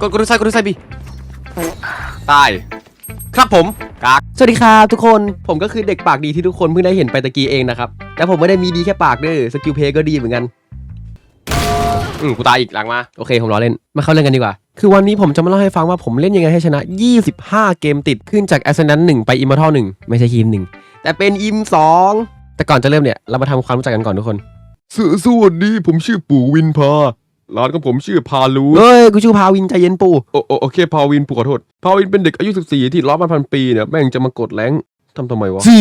กดกดดูไซด์กดดูไซด์บีตาย ครับผมกากสวัสดีครับทุกคนผมก็คือเด็กปากดีที่ทุกคนเพิ่งได้เห็นไปตะกี้เองนะครับแต่ผมไม่ได้มีดีแค่ปากเด้อสกิลเพลย์ก็ดีเหมือนกันอืมกูตายอีกหลังมาโอเคผมล้อเล่นมาเข้าเรื่องกันดีกว่า คือวันนี้ผมจะมาเล่าให้ฟังว่าผมเล่นยังไงให้ชนะ 25 เกมติดขึ้นจาก a s c e n d a n t 1 ไป Immortal 1 ไม่ใช่ทีม1แต่เป็นอิม2แต่ก่อนจะเริ่มเนี่ยเรามาทำความรู้จักกันก่อนทุกคนสสวัสดีผมชื่อปู่วินพา ร้านของผมชื่อพาลูเฮ้ยกูชื่อพาวินใจเย็นปูโอโอโอเค พาวินปู่ขอโทษ พาวินเป็นเด็กอายุ 14 ที่ร้อยพันพันปีเนี่ยแม่งจะมากดแรงทำทำไมวะเสื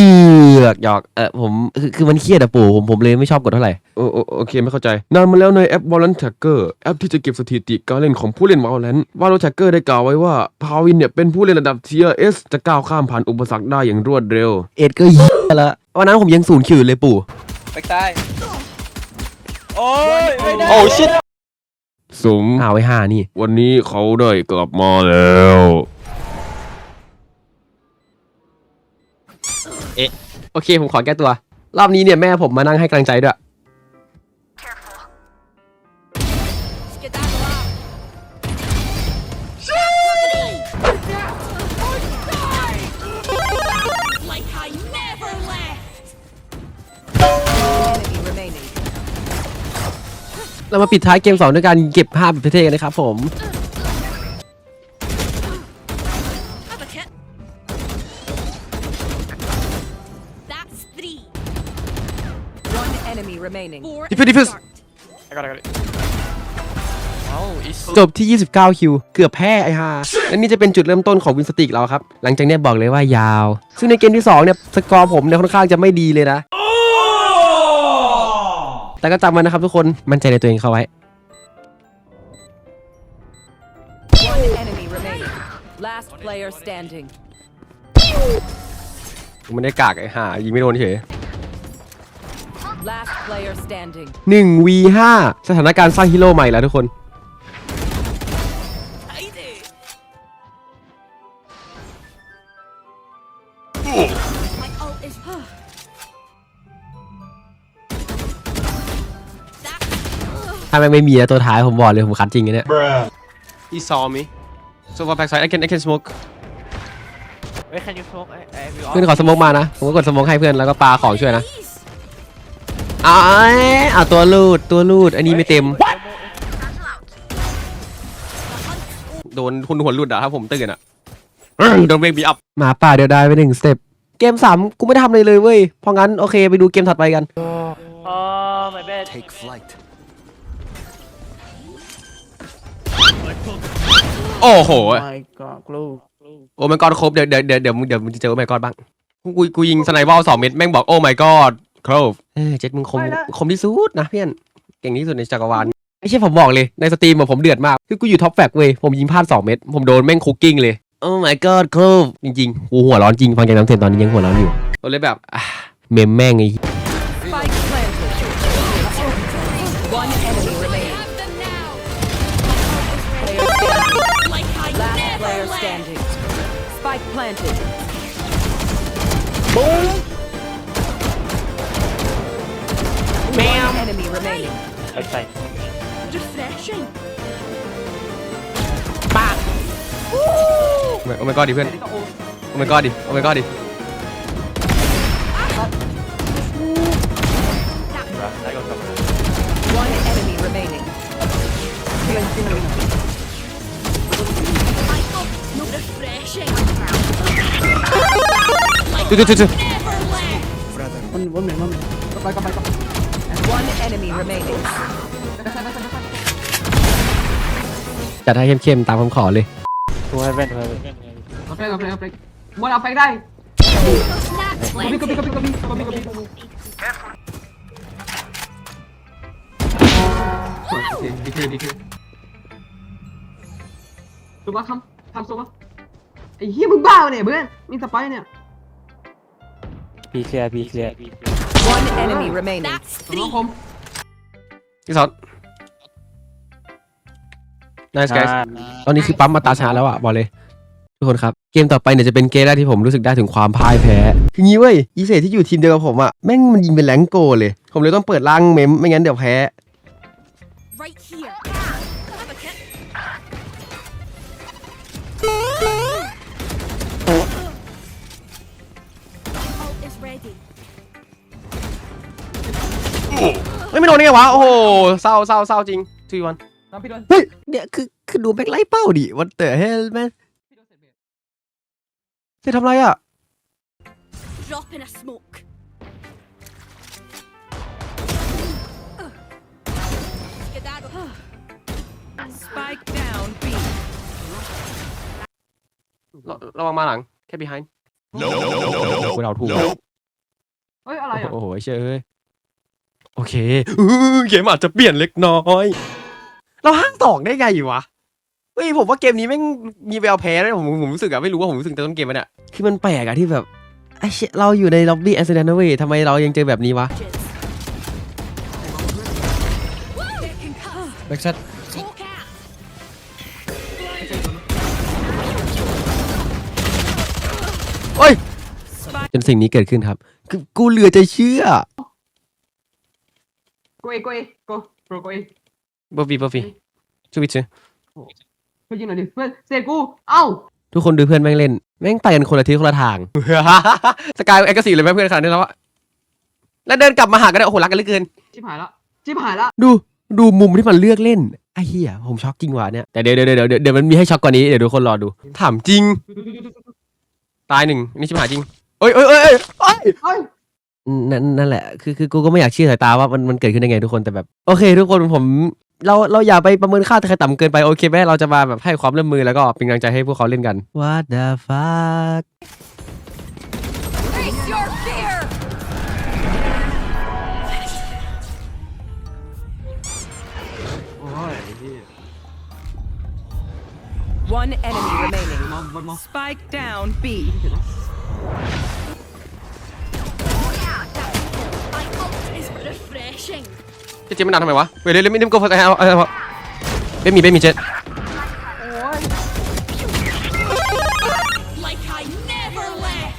อกหยอกเออผมคือคือมันเครียดอะปู่ผมผมเลยไม่ชอบกดเท่าไหร่ โอโอโอเคไม่เข้าใจ นานมาแล้วในแอป Valorant Tracker แอปที่จะเก็บสถิติการเล่นของผู้เล่น Valorant Valorant Tracker ได้กล่าวไว้ว่าพาวินเนี่ยเป็นผู้เล่นระดับ Tier S จะก้าวข้ามผ่านอุปสรรคได้อย่างรวดเร็ว เอ็ดก็เหี้ยละวันนั้นผมยังศูนย์คิวเลยปู่ ไปตาย โอ้ยไม่ได้ โอ้ชิต สมอ้าวไว้ห้านี่ วันนี้เขาได้กลับมาแล้วโอเค ผมขอแก้ตัว รอบนี้เนี่ยแม่ผมมานั่งให้กำลังใจด้วย เรามาปิดท้ายเกม2ด้วยการเก็บภาพแบบเท่ๆกันนะครับผม Have a kit. That's three. One enemy remaining. Four. Defend, and defend. start. I got it, I got it. เอ้าอีสจบที่ 29 คิว เกือบแพ้ไอ้ห่าและนี่จะเป็นจุดเริ่มต้นของวินสติกเราครับ หลังจากเนี้ยบอกเลยว่ายาว ซึ่งในเกมที่ 2 เนี่ย สกอร์ผมเนี่ยค่อนข้างจะไม่ดีเลยนะ แต่ก็จำไว้นะครับทุกคนมั่นใจในตัวเองเข้าไว้ One enemy remaining. Last player standing. ผมไม่ได้กากไอ้ห่ายิงไม่โดนเฉย Last player standing. 1 v 5สถานการณ์สร้างฮีโร่ใหม่แล้วทุกคน แม่งไม่มีนะตัวท้ายผมบอกเลยผมคัดจริงอันเนี่ย He saw me so far backside I can I can smoke Where can you smoke? I, I have you เพื่อนขอสโมกมานะ ผมก็กดสโมกให้เพื่อนแล้วก็ปาของช่วยนะ Please. อ้าวเอาตัวลูดตัวลูดอันนี้ไม่เต็ม โดนคุณหัวหลุดอะถ้าผมตื่นอะโดนเบรกบีอัพหมาป่าเดียวได้ไปหนึ่งสเต็ป เกมสามกูไม่ได้ทำอะไรเลยเว้ย เพราะงั้นโอเคไปดูเกมถัดไปกัน Oh, my bad. Take flight. โอ้โห my god, glue. โอ้ my god ครบ เดี๋ยวเดี๋ยวเดี๋ยวเดี๋ยวมึงเดี๋ยวมึงจะเจอโอ้ my god บ้าง กูกูยิงสไนเปอร์สองเม็ดแม่งบอกโอ้ my god ครบเออเจ็ดมึงคมคมที่สุดนะเพื่อนเก่งที่สุดในจักรวาลไม่ใช่ผมบอกเลยในสตรีมอะผมเดือดมาก คือกูอยู่ท็อปแฟกเว้ยผมยิงพลาดสองเม็ดผมโดนแม่งคุกกิ้งเลยโอ้ my god ครบจริงๆกูหัวร้อนจริงฟังจากน้ำเสียงตอนนี้ยังหัวร้อนอยู่ก็เลยแบบอะเมมแม่งไอ้ Spike planted. One enemy remaining. Outside. Refreshing. โอ้ my god ดิเพื่อน โอ้ my god ดิ โอ้ my god ดิ Bruh, I got covered. One enemy remaining. My God, no refreshing. จุ๊จุ๊จุ๊จุ๊ Never left. One enemy remaining. จัดให้เข้มๆตามคำขอเลย To heaven, to heaven. เอาไปเอาไปเอาไปบอลเอาไปได้ That's plenty. ดีคือดีคือถูกปะทำทำสูปะไอ้เหี้ยมึงบ้าเนี่ยเพื่อนมีสไปเนี่ย Be clear, be clear. One enemy remaining. That's น้อง three. คมที่สอง nice guys ตอนนี้คือปั๊มมาตาชาแล้วอะบอกเลย ทุกคนครับ เกมต่อไปเนี่ยจะเป็นเกมแรกที่ผมรู้สึกได้ถึงความพ่ายแพ้ คืองี้เว้ยอีเซที่อยู่ทีมเดียวกับผมอะแม่งมันยิงเป็นแรงโกเลย ผมเลยต้องเปิดล่างเมมไม่งั้นเดี๋ยวแพ้ Right here. เฮ้ยไม่โดนนี่ไงวะ โอ้โหเศร้าเศร้าเศร้าจริงทีวันน้ำพี่โดนเฮ้ยเนี่ยคือคือดูแม็งไล่เป้าดิวันเตอร์เฮลแม่งพี่โดนเสร็จเบ็ดเจะทำไรอะ Drop in a smoke ระระวังมาหลัง แค่ behind กูเดาถูก ฮ้ยอะไรอะโอ้โหไอ้เชื่อเอ้ยโอเคอื้อเกมอาจจะเปลี่ยนเล็กน้อย เราห้างตอกได้ไงวะเฮ้ยผมว่าเกมนี้แม่งมีแววแพ้นะผมผมรู้สึกอะไม่รู้ว่าผมรู้สึกแต่ต้นเกมมันอะคือมันแปลกอะที่แบบไอ้เชี่ยเราอยู่ในล็อบบี้แอสเซนต์นะเว้ยทำไมเรายังเจอแบบนี้วะ Jizz. Taking cover. แบ็กชัด Smoke out. โอ้ยจนสิ่งนี้เกิดขึ้นครับ คือกูเหลือจะเชื่อโกเอโกเอโกโปรโกเอบอฟฟี่บอฟฟี่ชูวิทย์เพื่อนยิงหน่อยดิเพื่อนเสร็จกูเอ้าทุกคนดูเพื่อนแม่งเล่น แม่งไปกันคนละทิศคนละทาง สกายแอคซีเลยไหมเพื่อนขนาดนี้แล้วอะแล้วเดินกลับมาหากันได้โอ้โหรักกันเหลือเกินชิบหายละชิบหายละดูดูมุมที่มันเลือกเล่นไอ้เหี้ยผมช็อกจริงว่ะเนี่ยแต่เดี๋ยวเดี๋ยวเดี๋ยวเดี๋ยวเดี๋ยวมันมีให้ช็อกกว่านี้เดี๋ยวทุกคนรอดูถามจริง ตายหนึ่งนี่ชิบหายจริง เอ้ยเอ้ยเอ้ยเอ้ยเอ้ยเฮ้ยนั่นนั่นแหละคือคือกูก็ไม่อยากเชื่อสายตาว่ามันมันเกิดขึ้นได้ไงทุกคนแต่แบบโอเค ทุกคนผมเราเราอย่าไปประเมินค่าใครต่ำเกินไปโอเคไหมเราจะมาแบบให้ความร่วมมือแล้วก็เป็นกำลังใจให้พวกเขาเล่นกัน What the fuck Face your fear. โอ้ย One enemy remaining. มองบนมอง Spike down B. My ult is refreshing. จะเจมมันดันทำไมวะเวเลยเลยไม่ได้ก็ฟังเอาเอาเอาเบมีเบมีเจ็ด Like I never left.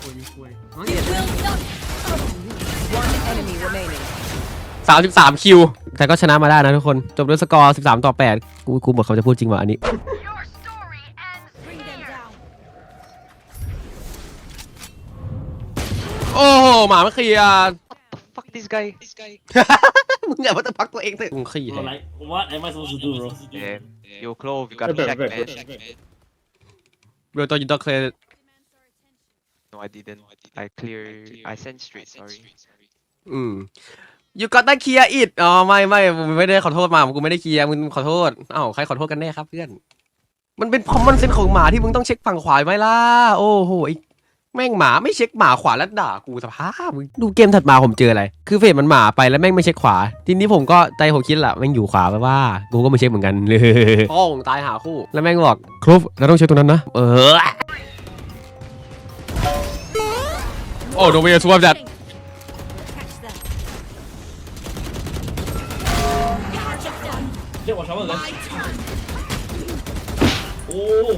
คุยคุย You will not. One enemy remaining. สามสิบสามคิว แต่ก็ชนะมาได้นะทุกคน จบด้วยสกอร์สิบสามต่อแปดกูกูหมดเขาจะพูดจริงว่ะอันนี้ โอ้โหหมาไม่เคลียร์ fuck this guy. This guy. มึงอย่ามาตะพักตัวเองเถอะมึงขี้ Bro, like, what am I supposed to do, bro? Yeah. Yo, Clove, you gotta check, man. Bro, thought you don't clear it. No, I didn't. I clear. I sent straight. Sorry. อืม you got to clear it อ๋อไม่ไม่ผมไม่ได้ขอโทษหมากูไม่ได้เคลียร์มึงขอโทษอ้าวใครขอโทษกันแน่ครับเพื่อน มันเป็น common sense ของหมาที่มึงต้องเช็คฝั่งขวาไหมล่ะ โอ้โหไอ้ แม่งหมาไม่เช็คหมาขวาแล้วด่ากูสภาพมึงดูเกมถัดมาผมเจออะไร คือเฟรมมันหมาไปแล้วแม่งไม่เช็คขวา ทีนี้ผมก็ใจผมคิดละแม่งอยู่ขวาไปว่า กูก็ไม่เช็คเหมือนกันเลยโอ้งตายหาคู่ แล้วแม่งบอกครบเราต้องเช็คตรงนั้นนะ เออ โอ้ no way to swap that Catch them. Gadget done. Shit, watch out, My guys. turn. Oh,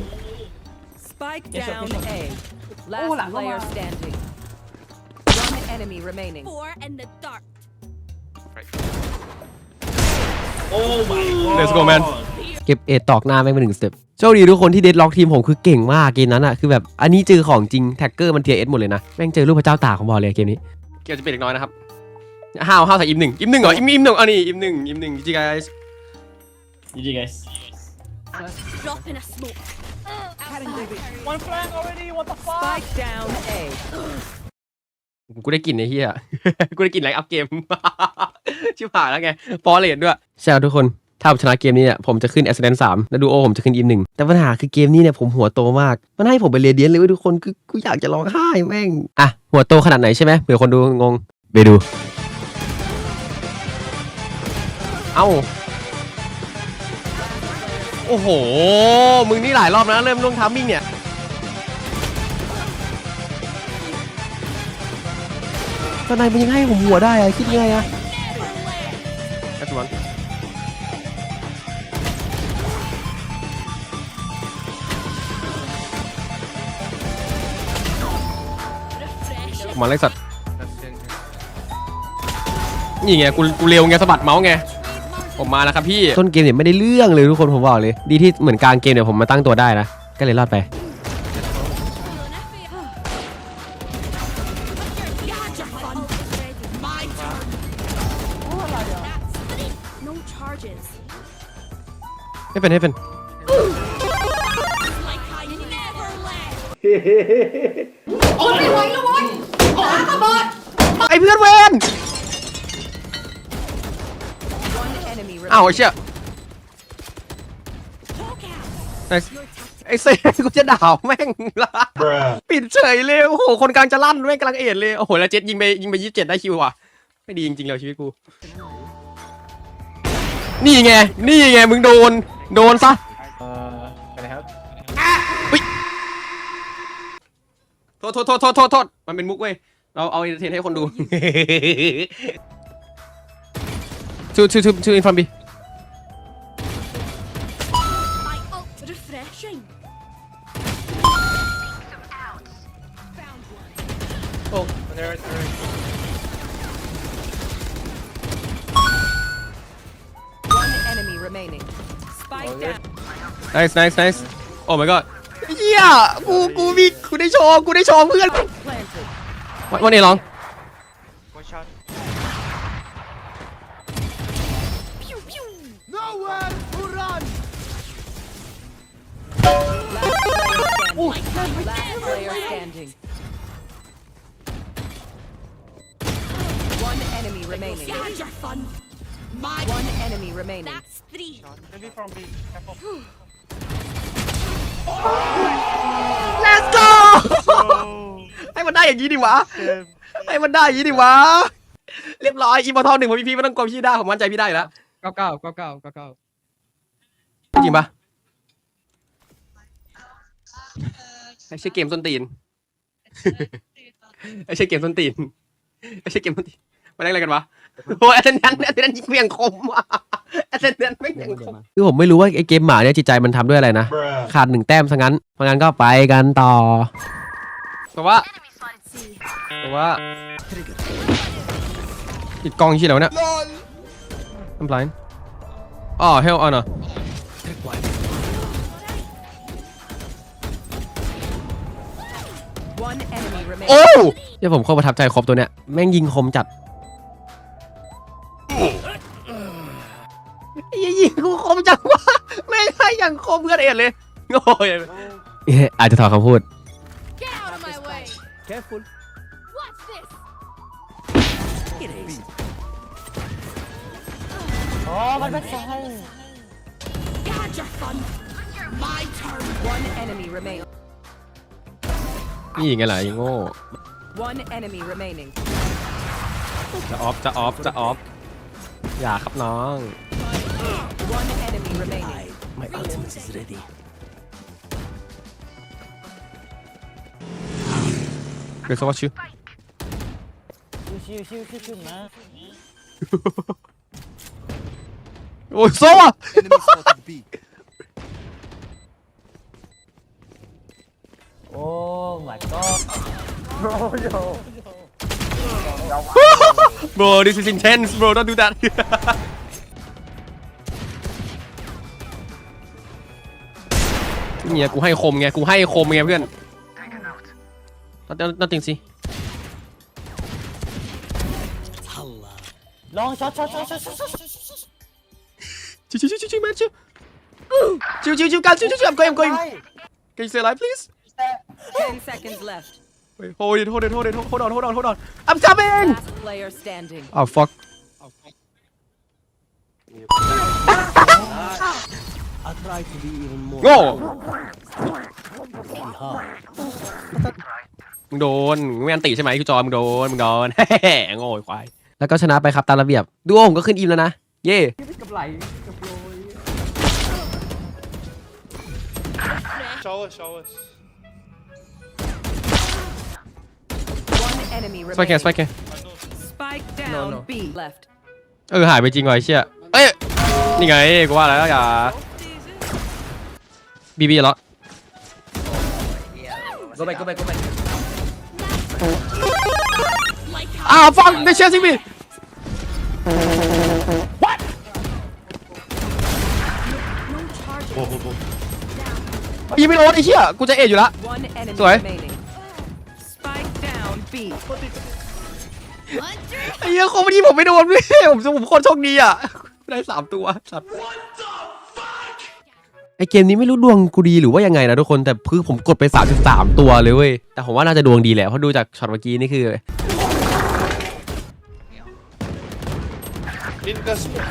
Spike Yes, sir, down yes, sir. A. Oh, Last là, player không à. standing. One enemy remaining. Four in the dark. oh my god. Let's go, man. เก็บเอ็ดตอกหน้าแม่งไปหนึ่งสเต็ปโชคดีทุกคนที่เดดล็อกทีมผมคือเก่งมากเกมนั้นอะคือแบบอันนี้เจอของจริงแท็กเกอร์มันเทียเอสหมดเลยนะ แม่งเจอรูปพระเจ้าตากของบอลเลยเกมนี้ เกมจะเป็นเล็กน้อยนะครับห้าวห้าวใส่อิมหนึ่งอิมหนึ่งเหรออิมอิมหนึ่งอันนี้อิมหนึ่งอิมหนึ่งจีไกส์ GG, guys. Drop in a smoke. One flank already, what the fuck? Spike down A. กูได้กลิ่นไอ้เหี้ย กูได้กลิ่นไลค์อัพเกม ชิบหายแล้วไงฟอร์เรดด้วยใช่ครับทุกคน ถ้าผมชนะเกมนี้เนี่ยผมจะขึ้น a อ c เ d น n สามแล้วดูโอผมจะขึ้นอิมหนึ่งแต่ปัญหาคือเกมนี้เนี่ยผมหัวโตมาก มันให้ผมไปเรียนเดียนเลยเว้ยทุกคนคือกูอยากจะร้องไห้แม่ง อะ หัวโตขนาดไหนใช่ไหมเผื่อคนดูงง ไปดู เอ้า โอ้โห มึงนี่หลายรอบนะเริ่มล่วงทัมมิ่งเนี่ย ตอนไหนมันยังให้ผมหัวได้อะคิดยังไงอะ Never left. แอดวานมาเลยสัตว์ นี่ไงกูกูเร็วไงสะบัดเมาส์ไง ผมมาแล้วครับพี่ ต้นเกมเนี่ยไม่ได้เรื่องเลยทุกคนผมบอกเลย ดีที่เหมือนกลางเกมเนี่ยผมมาตั้งตัวได้นะ ก็เลยรอดไปเป็นไม่เป็น์ไอเพื่อนเวน enemy อ้าว remaining. ไอ้เชี่ย Talk out. ไอ้ไอ้เซ่กูจะด่าแม่งละปิดเฉยเลยโอ้โหคนกลางจะลั่นแม่งกำลังเอ็ดเลยโอ้โหแล้วเจ็ดยิงไปยิงไปยี่สิบเจ็ดได้คิวว่ะไม่ดีจริงๆเลยชีวิตกู นี่ไงนี่ไงมึงโดน โดนซะเอ่อไปเลยครับโทษโทษโทษโทษโทษโทษมันเป็นมุกเว้ยเราเอาเอนเตอร์เทนให้คนดู ชูชูชูชูอินฟัมบี My ult refreshing. Found one. โอ้ There, there. One enemy remaining. Spike down. nice nice nice oh my god เฮียกูกูมีกูได้โชว์กูได้โชว์เพื่อน Planted. วันวัน Last player standing. One enemy remaining. You had your fun. My One enemy remaining. That's three. Maybe from B. Careful. let's go ให้มันได้อย่างนี้ดิวะ ให้มันได้อย่างนี้ดิวะ เรียบร้อยอีพอทอหนึ่งพอพี่พี่ไม่ต้องกลัวพี่ได้ผมมั่นใจพี่ได้อยู่แล้วเก้าเก้าเก้าเก้าเก้าเก้าจริงปะ ไอ้ใช่เกมส้นตีนไอ้ใช่เกมส้นตีนไอ้ใช่เกมส้นตีนมาเล่นอะไรกันวะโอ้ยแอตเทนแนนแอตเทนแนนยิงเพียงคมว่ะแอตเทนแนนไม่ยังคมคือผมไม่รู้ว่าไอ้เกมหมาเนี่ยจิตใจมันทำด้วยอะไรนะ ขาดหนึ่งแต้มซะงั้นเพราะงั้นก็ไปกันต่อ แต่ว่าแต่ว่าติดกล้องยี่แล้วะเนี่ยทำไรอ๋อเฮลอะเนาะ โอ้ remaining. เดี๋ยวผมโคตรประทับใจครบตัวเนี้ยแม่งยิงคมจัดไอ้ยิงกูคมจังวะแม่งให้อย่างคมเพื่อนเอ็ดเลยโง่ยอาจจะถอดคำพูด Get out of my way. Careful. What's this? Oh, my backside. You had your fun. My turn. One enemy remaining. นี่ไงล่ะยิงโง่ One enemy remaining. จะออฟจะออฟจะออฟอย่าครับน้อง One enemy remaining. My ultimate is ready เดี๋ยวสวัสดีชิวชิวชิวชิวนะโอ้ยโซ่ Oh my god. Bro, yo. bro this is intense bro don't do that เนี่ยกูให้คมไงกูให้คมไงเพื่อน Not- nothing สิ Long shot, shot, shot, shot, shot, shot, shot, shot. ชิวชิวชิวชิวชิว man ชิวชิวชิวชิวกันชิวชิวชิว I'm going I'm going Can you stay alive please Ten seconds left. Wait, hold it hold it hold it hold on hold on hold on I'm coming Last player standing. Oh fuck I try to be even more โง่ hard. มึงโดนมึงไม่อันติใช่ไหมคือจอมึงโดนมึงโดนโง่ไอ้ควายแล้วก็ชนะไปครับตามระเบียบดูโอผมก็ขึ้นอิมแล้วนะ เย่ Shower, shower. One enemy สไปแก remaining. สไปแก Spike down B. Left. เออหายไปจริงว่ะไอ้เชี่ยเอ้ยนี่ไงกูว่าแล้วอย่าบีบีเหรอ Go back, go back, go back. Like อ้าวฟังได้เชื่อสิบียิงไม่โดนไอ้เชี่ยกูจะเอ็ดอยู่ละ One enemy Sorry. remaining. Spike down B. ไอ้เหี้ยโคมนี้ผมไม่โดนพี่ผมผมโคตรโชคดีอะ ได้สามตัวสัตว์ไอเกมนี้ไม่รู้ดวงกูดีหรือว่ายังไงนะทุกคนแต่คือผมกดไป 33 ตัวเลยเว้ยแต่ผมว่าน่าจะดวงดีแหละเพราะดูจากช็อตเมื่อกี้นี่คือ In the smoke.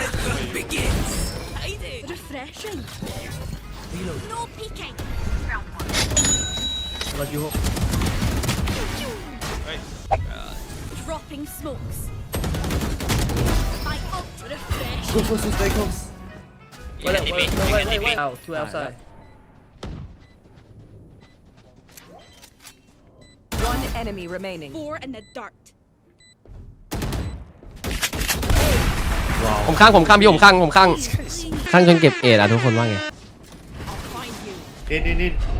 Refreshing. No peeking. What you hope? Dropping smokes. My ult refresh. Go, go, go, stay close. Wait, wait, wait, wait, wait, wait. Out, two outside. One enemy remaining. Four in the dirt. ผมข้างผมข้างพี่ผมข้างผมข้างข้างจนเก็บเอ็ดอะทุกคนว่าไง I'll find you. In, in, in.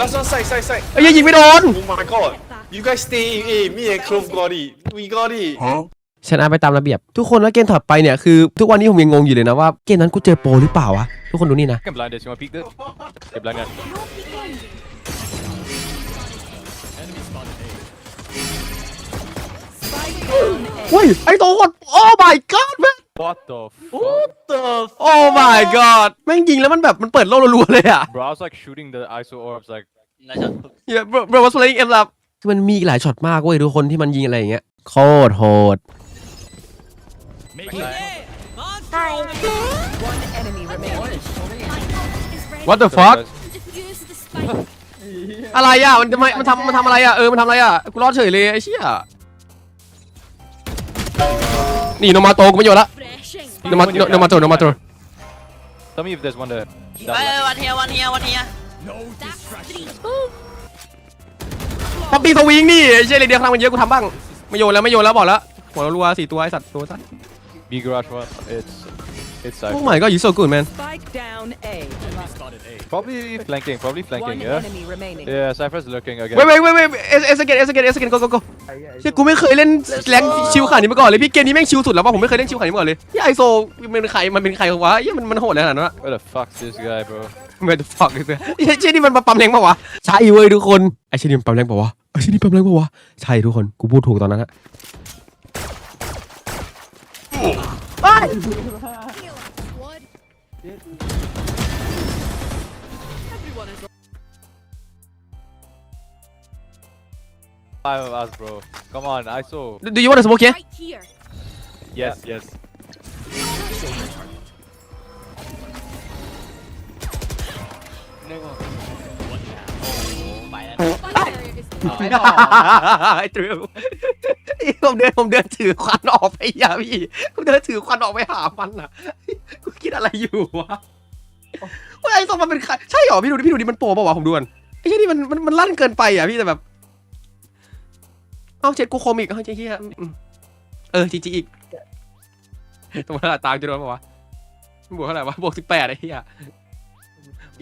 Last one, side, side, side. เอ้ยยิงไม่โดน Oh my god. You guys stay in A. Me and Clove got it. We got it. ชนะไปตามระเบียบ ทุกคนแล้วเกมถัดไปเนี่ยคือทุกวันนี้ผมยังงงอยู่เลยนะว่าเกมนั้นกูเจอโปรหรือเปล่าวะทุกคนดูนี่นะ can blind this. You want to peek this? Okay, blind that. No peeking. เฮ้ยไอโตคนโอ้ my god แม่ง What the fuck? What the f- โอ้ my god แม่งยิงแล้วมันแบบมันเปิดโลกรัวๆเลยอะ Bro, I was like shooting the ISO orbs like เหี้ย bro bro was playing M lab คือมันมีอีกหลายช็อตมากเว้ยทุกคนที่มันยิงอะไรอย่างเงี้ยโคตรโหด One enemy remaining. My ult is ready. what the fuck Defuse the spike. อะไรอะมันทำไมมันทำมันทำอะไรอะเออมันทำอะไรอะกูรอดเฉยเลยไอ้เชี่ยนี่โนมาโตกูไม่อยู่ละ Refreshing. โนมาโนมาโตโนมาโต Tell me if there's one there. เอ้ยวันเฮียวันเฮียวันเฮีย That's three. ป๊อปปี้สวิงนี่ไอ้เชี่ยเลยเดียวครั้งมันเยอะกูทำบ้างไม่โยนแล้วไม่โยนแล้วบอกแล้วหัวรัวๆสี่ตัวไอ้สัตว์ตัวสัตว์ B garage one. It's it's Oh side. my god you so good man Spike down A. Probably flanking. Probably One flanking. Yeah. enemy remaining. Yeah. Cypher's looking again. เว้ยเว้ยเว้ยเว้ยเอสเอสเกตเอสเกตเอสเกตโกโกโกเชี่ยกูไม่เคยเล่นแรงชิวขนาดนี้มาก่อนเลยพี่เกมนี้แม่งชิวสุดแล้วป่ะผมไม่เคยเล่นชิวขนาดนี้มาก่อนเลยที่ไอโซมันเป็นใครมันเป็นใครวะเหี้ยมันมันโหดขนาดนั้นวะ Where the fuck's this guy, bro? ไม่จะฟักเลยเฮ้ยเชี่ยนี่มันมาปั๊มแรงปะวะใช่เว้ยทุกคนไอเชี่ยนี่มันปั๊มแรงปะวะไอเชี่ยนี่ปั๊มแรงปะวะใช่ทุกคนกูพูดถูกตอนนั้นอะ Squad. Five of us, bro. Come on, ISO. Do you want to smoke here Right here. Yes, yes. Spike area is ไอ้ตริวผมเดินผมเดินถือควันออกไปอย่าพี่ผมเดินถือควันออกไปหามันอะกูคิดอะไรอยู่วะเฮ้ยไอ้สองมันเป็นใครใช่เหรอพี่ดูดิพี่ดูดิมันโปรป่าวะผมดูกันไอ้เหี้ยนี่มันมันมันลั่นเกินไปอะพี่แต่แบบ เอาเจ็ดกูโคมอีกเอาเจ๊เหี้ยอืมเออจีจีอีกตรงนั้นตามจะโดนป่าวะบวกเท่าไหร่วะบวกสิบแปดไอ้เหี้ย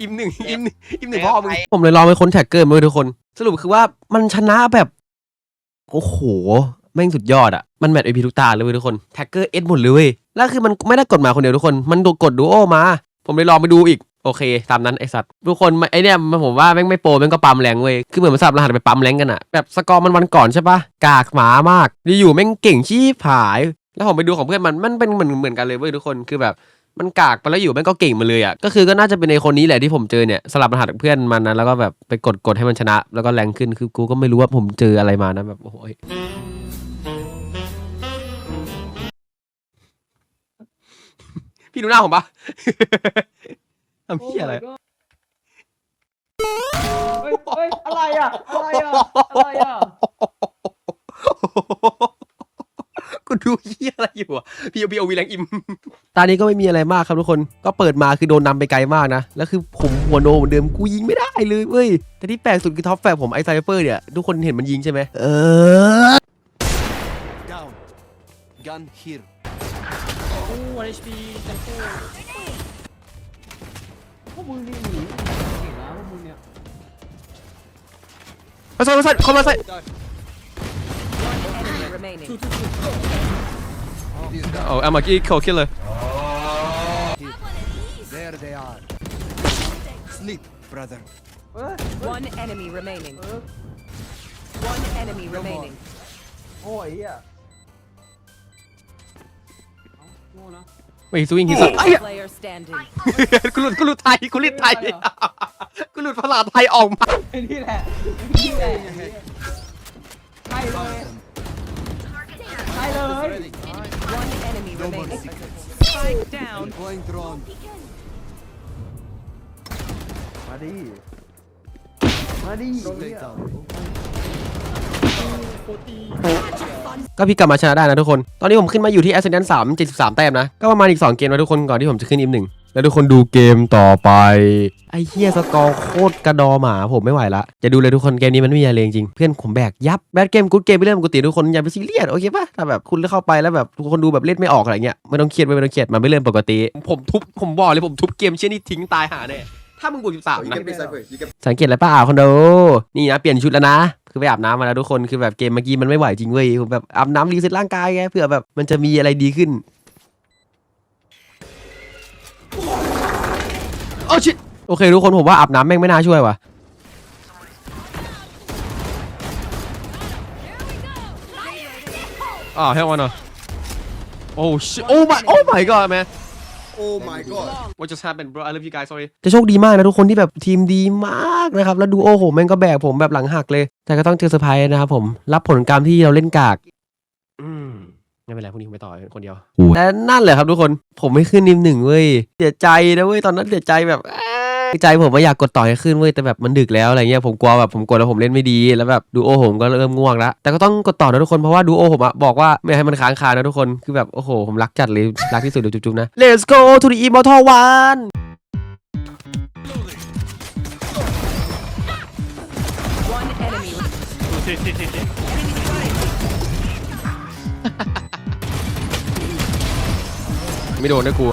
อิมหนึ่งอิมหนึ่งอิมหนึ่งพ่อมึงผมเลยลองไปค้นแท็กเกอร์มาด้วยทุกคน สรุปคือว่ามันชนะแบบ โอ้โห แม่งสุดยอดอะมันแมตช์ไอพีทุกตาเลยเว้ยทุกคนแท็กเกอร์เอสหมดเลยเว้ยแล้วคือมันไม่ได้กดมาคนเดียวทุกคน มันกดดูโอมา ผมเลยลองไปดูอีก โอเคตามนั้นไอสัตว์ทุกคนไอเนี่ยมันผมว่าแม่งไม่โปรแม่งก็ปั๊มแรงเว้ยคือเหมือนมันสับรหัสไปปั๊มแรงกันอะแบบสกอร์มันวันก่อนใช่ปะกากหมามากดีอยู่แม่งเก่งชีพหาย แล้วผมไปดูของเพื่อนมันมันเป็นเหมือนเหมือนกันเลยเว้ยทุกคนคือแบบมันกากไปแล้วอยู่แม่งก็เก่งมาเลยอะก็คือก็น่าจะเป็นในคนนี้แหละที่ผมเจอเนี่ยสลับรหัสกับเพื่อนมันนะแล้วก็แบบไปกดกดให้มันชนะ แล้วก็แรงขึ้นคือกูก็ไม่รู้ว่าผมเจออะไรมานะแบบโอ้ยพี่ดูหน้าผมปะ ทำพี่อะไร เฮ้ยเฮ้ยอะไรอะ อะไรอะ อะไรอะ กูดูเฮียอะไรอยู่อะพี่เอาพี่เอาวีแรงอิมตานี้ก็ไม่มีอะไรมากครับทุกคน ก็เปิดมาคือโดนนำไปไกลมากนะ แล้วคือผมหัวโนเหมือนเดิม กูยิงไม่ได้เลยเว้ย แต่ที่แปลกสุดคือท็อปแฟร์ผมไอไซเฟอร์เนี่ย ทุกคนเห็นมันยิงใช่ไหมเออ Down. Gun here. โอ้วัน HP เต็มตู้พว กมึงนี่หนีเก่งนะพวกมึงเนี่ย มาใส่มาใส่เข้ามาใส่ Enemy remaining. โอ้อามากี้คิลคิลเลย There they are. Sleep, brother. One enemy remaining. One enemy remaining. โอ้ยเหี้ย ไม่สวิงฮิสไอ้ Player standing. กูหลุดกูหลุดไทยกูหลุดไทยกูหลุดภาษาไทยออกมาไอ้นี่แหละนี่แหละใช่เลยใช่เลย One enemy remaining. Spike down. มาดิ มาดิ ก็พี่กลับมาชนะได้นะทุกคน ตอนนี้ผมขึ้นมาอยู่ที่ Ascendant 3 73 แต้มนะ ก็ประมาณอีก 2 เกมนะทุกคนก่อนที่ผมจะขึ้นอิมหนึ่ง แล้วทุกคนดูเกมต่อไป ไอ้เฮียสกอร์โคตรกระดอหมาผมไม่ไหวละ จะดูเลยทุกคนเกมนี้มันไม่มีอะไรจริง เพื่อนผมแบกยับแบดเกมกูดเกมไปเล่นปกติทุกคนอย่าไปซีเรียสโอเคปะถ้าแบบคุณเข้าไปแล้วแบบทุกคนดูแบบเล่นไม่ออกอะไรเงี้ยไม่ต้องเครียดไม่ต้องเครียดมันไม่เล่นปกติ ผมทุบผมบอกเลยผมทุบเกมเช่นนี้ทิ้งตายหาแน่ ถ้ามึงบวก13นะสังเกตอะไรเปล่าคอนโด นี่นะ เปลี่ยนชุดแล้วนะ คือไปอาบน้ำมาแล้วทุกคน คือแบบเกมเมื่อกี้มันไม่ไหวจริงเว้ยผมแบบอาบน้ำรีเซ็ตร่างกายไงเผื่อแบบมันจะมีอะไรดีขึ้น โอ้ชิโอเคทุกคนผมว่าอาบน้ำแม่งไม่น่าช่วยว่ะอ่าเฮลวันอะโอ้ชิโอ้ my โอ้ my god man Oh my god What just happened bro I love you guys sorry จะโชคดีมากนะทุกคนที่แบบทีมดีมากนะครับ แล้วดูโอ้โหแม่งก็แบกผมแบบหลังหักเลย แต่ก็ต้องเจอเซอร์ไพรส์นะครับผมรับผลกรรมที่เราเล่นกากอืมไม่เป็นไรพรุ่งนี้ผมไปต่อคนเดียวแต่นั่นแหละครับทุกคนผมไม่ขึ้นนิมหนึ่งเว้ยเสียใจนะเว้ยตอนนั้นเสียใจแบบอ้า ใจผมว่าอยากกดต่อให้ขึ้นเว้ยแต่แบบมันดึกแล้วอะไรเงี้ยผมกลัวแบบผมกดแล้วผมเล่นไม่ดีแล้วแบบดูโอผมก็เริ่มง่วงแล้วแต่ก็ต้องกดต่อนะทุกคนเพราะว่าดูโอผมอะบอกว่าไม่ให้มันค้างคานะทุกคนคือแบบโอ้โหผมรักจัดเลยรักที่สุดเดี๋ยวจุ๊บๆนะ Let's go to the immortal one One enemy. ไม่โดนนะกู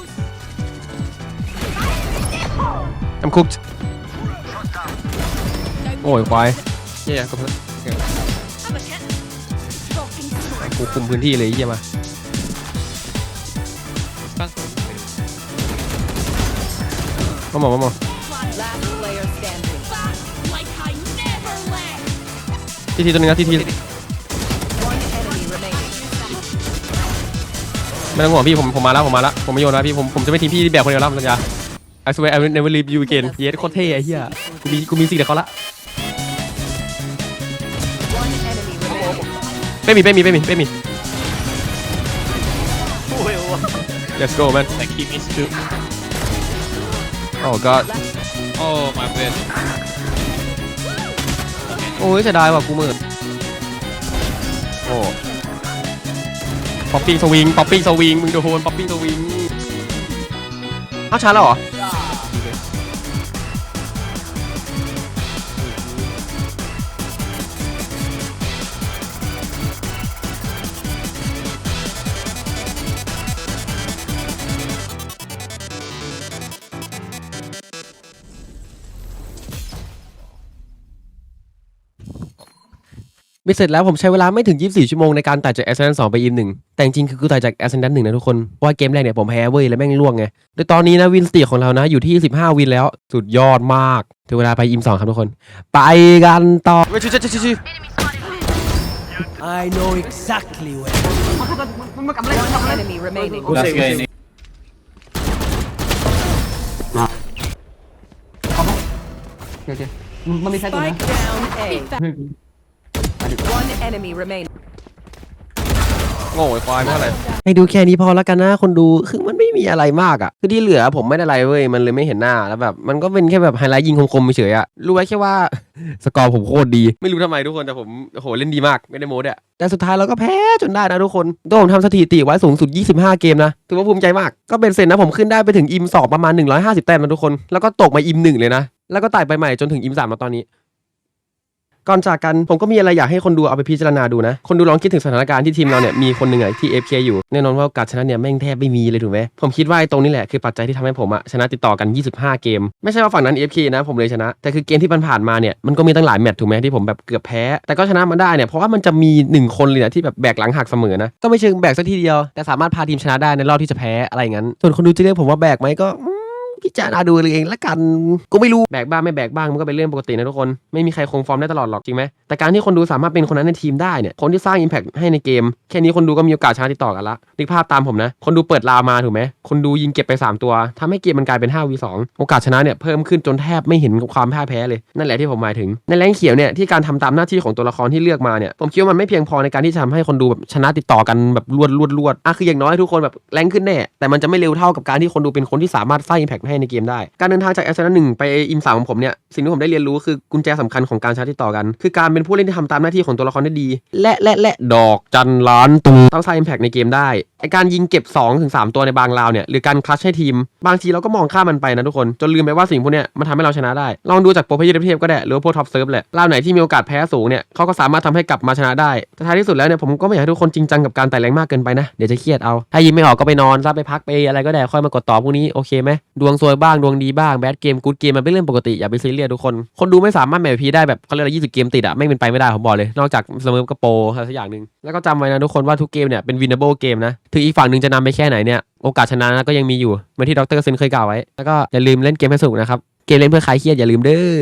I'm cooked โอ้ยควายเฮียก็เพิ่งกูคุมพื้นที่เลยเฮียมามาหมอมาหมอ Last player standing. Like I never left. ทีทีตัวหนึงนะทีที One enemy remaining. ไม่ต้องห่วงพี่ผมผมมาแล้วผมมาแล้วผมไม่โยนแล้วพี่ผมผมจะไม่ทิ้งพี่แบบคนเดียวแล้วผมสัญญา I swear I will never leave you again เฮียโคตรเท่ไอ้เฮียกูมีกูมีสิ่งเดียวเขาละ One enemy remaining. เป้มีเป้มีเป้มีเป้มี Let's go man Like he missed two. Oh god Oh my bad. โอ้ยเสียดายว่ะกูมืดโอ้ป๊อปปิ้งสวิงป๊อปปิ้งสวิงมึงโดนป๊อปปิ้งสวิงเอาชาร์จแล้วเหรอ เบ็ดเสร็จแล้วผมใช้เวลาไม่ถึง 24 ชั่วโมงในการไต่จาก Ascendant 2 ไปอิมหนึ่งแต่จริงๆคือกูไต่จาก Ascendant 1นะทุกคน เพราะว่าเกมแรกเนี่ยผมแพ้เว้ยแล้วแม่งล่วงไงโดยตอนนี้นะวินสตีของเรานะอยู่ที่ 15 วินแล้ว สุดยอดมาก ถึงเวลาไปอิม2ครับทุกคน ไปกันต่อเว้ยชิชิชิชิ I know exactly where. One enemy remaining. Last guy. มันมีแค่ตัวนะ Spike down A. One enemy remaining. โง่ไอ้ควายไม่เท่าไหร่ให้ดูแค่นี้พอแล้วกันนะคนดูคือมันไม่มีอะไรมากอะ คือที่เหลือผมไม่ได้อะไรเว้ยมันเลยไม่เห็นหน้าแล้วแบบมันก็เป็นแค่แบบไฮไลท์ยิงคมๆเฉยๆอะรู้ไว้แค่ว่า สกอร์ผมโคตรดี ไม่รู้ทำไมทุกคนแต่ผมโอ้โหเล่นดีมากไม่ได้โม้ดอะแต่สุดท้ายเราก็แพ้จนได้นะทุกคนตัวผมทำสถิติไว้สูงสุด 25 เกมนะถือว่าภูมิใจมากก็เป็นเซนนะผมขึ้นได้ไปถึงอิมสองประมาณ 150 แต้มนะทุกคน แล้วก็ตกมาอิมหนึ่งเลยนะแล้วก็ไต่ไปใหม่จนถึงอิมสามมาตอนนี้ ก่อนจากกันผมก็มีอะไรอยากให้คนดูเอาไปพิจารณาดูนะ คนดูลองคิดถึงสถานการณ์ที่ทีมเราเนี่ยมีคนหนึ่งอะที่ FK อยู่แน่นอนว่าโอกาสชนะเนี่ยแม่งแทบไม่มีเลยถูกไหมผมคิดว่าไอ้ตรงนี้แหละคือปัจจัยที่ทำให้ผมอะชนะติดต่อกัน 25 เกม ไม่ใช่ว่าฝั่งนั้น FK นะผมเลยชนะ แต่คือเกมที่ผ่านมาเนี่ยมันก็มีตั้งหลายแมตช์ถูกไหมที่ผมแบบเกือบแพ้ แต่ก็ชนะมาได้เนี่ยเพราะว่ามันจะมีหนึ่งคนเลยนะที่แบบแบกหลังหักเสมอนะก็ไม่เชิงแบกสักทีเดียวแต่สามารถพาทีมชนะได้ในรอบที่จะแพ้อะไรงั้นส่วนคนดูจะเรียกผมว่าแบกไหมก็อืม พิจารณาดูเองละกันกูไม่รู้แบกบ้างไม่แบกบ้างมันก็เป็นเรื่องปกตินะทุกคนไม่มีใครคงฟอร์มได้ตลอดหรอกจริงไหมแต่การที่คนดูสามารถเป็นคนนั้นในทีมได้เนี่ยคนที่สร้าง Impact ให้ในเกม แค่นี้คนดูก็มีโอกาสชนะติดต่อกันละนึกภาพตามผมนะ คนดูเปิดลาวมาถูกไหมคนดูยิงเก็บไป 3 ตัวทำให้เกมมันกลายเป็น 5v2 โอกาสชนะเนี่ยเพิ่มขึ้นจนแทบไม่เห็นความพ่ายแพ้เลยนั่นแหละที่ผมหมายถึง ในแรงเขียวเนี่ยที่การทำตามหน้าที่ของตัวละครที่เลือกมาเนี่ยผมคิดว่ามันไม่เพียงพอในการที่จะทำให้คนดูแบบชนะติดต่อกันแบบรวดรวดรวดอะคืออย่างน้อยทุกคนแบบแรงขึ้นแน่แต่มันจะไม่เร็วเท่ากับการที่คนดูเป็นคนที่สามารถสร้าง impact ให้ในเกมได้ การเดินทางจากแอสเซนหนึ่งไปอิมสามของผมเนี่ย สิ่งที่ผมได้เรียนรู้คือกุญแจสำคัญของการชนะติดต่อกัน คือการเป็นผู้เล่นที่ทำตามหน้าที่ของตัวละครได้ดี และและและดอกจันล้านตูต้องสร้าง impact ในเกมได้ไอการยิงเก็บ2ถึง3ตัวในบางราวเนี่ยหรือการคลัชให้ทีม บางทีเราก็มองข้ามมันไปนะทุกคน จนลืมไปว่าสิ่งพวกเนี้ยมันทำให้เราชนะได้ ลองดูจากโปรเพย์เทพก็ได้หรือว่าพวกท็อปเซิร์ฟแหละราวไหนที่มีโอกาสแพ้สูงเนี่ยเขาก็สามารถทำให้กลับมาชนะได้แต่ท้ายที่สุดแล้วเนี่ยผมก็ไม่อยากให้ทุกคนจริงจังกับการไต่แรงมากเกินไปนะเดี๋ยวจะเครียดเอาถ้ายิงไม่ออกก็ไปนอนซะไปพักไปอะไรก็ได้ค่อยมากดต่อพวกนี้โอเคไหมดวงซวยบ้างดวงดีบ้างแบดเกมกูดเกมมันเป็นเรื่องปกติอย่าไปซีเรียสทุกคนคนดูไม่สามารถแมปพีได้แบบเขาเรียกว่า20 เกมติดอะไม่เป็นไปไม่ได้ผมบอกเลย นอกจากเสมอกับโปรอะไรสักอย่างหนึ่งแล้วก็จำไว้นะทุกคนว่าทุกเกมเนี่ยเป็น winnable เกมนะถึงอีกฝั่งหนึ่งจะนำไปแค่ไหนเนี่ยโอกาสชนะก็ยังมีอยู่เหมือนที่ดรเซนเคยกล่าวไว้ แล้วก็อย่าลืมเล่นเกมให้สนุกนะครับ เกมเล่นเพื่อคลายเครียดอย่าลืมเด้อ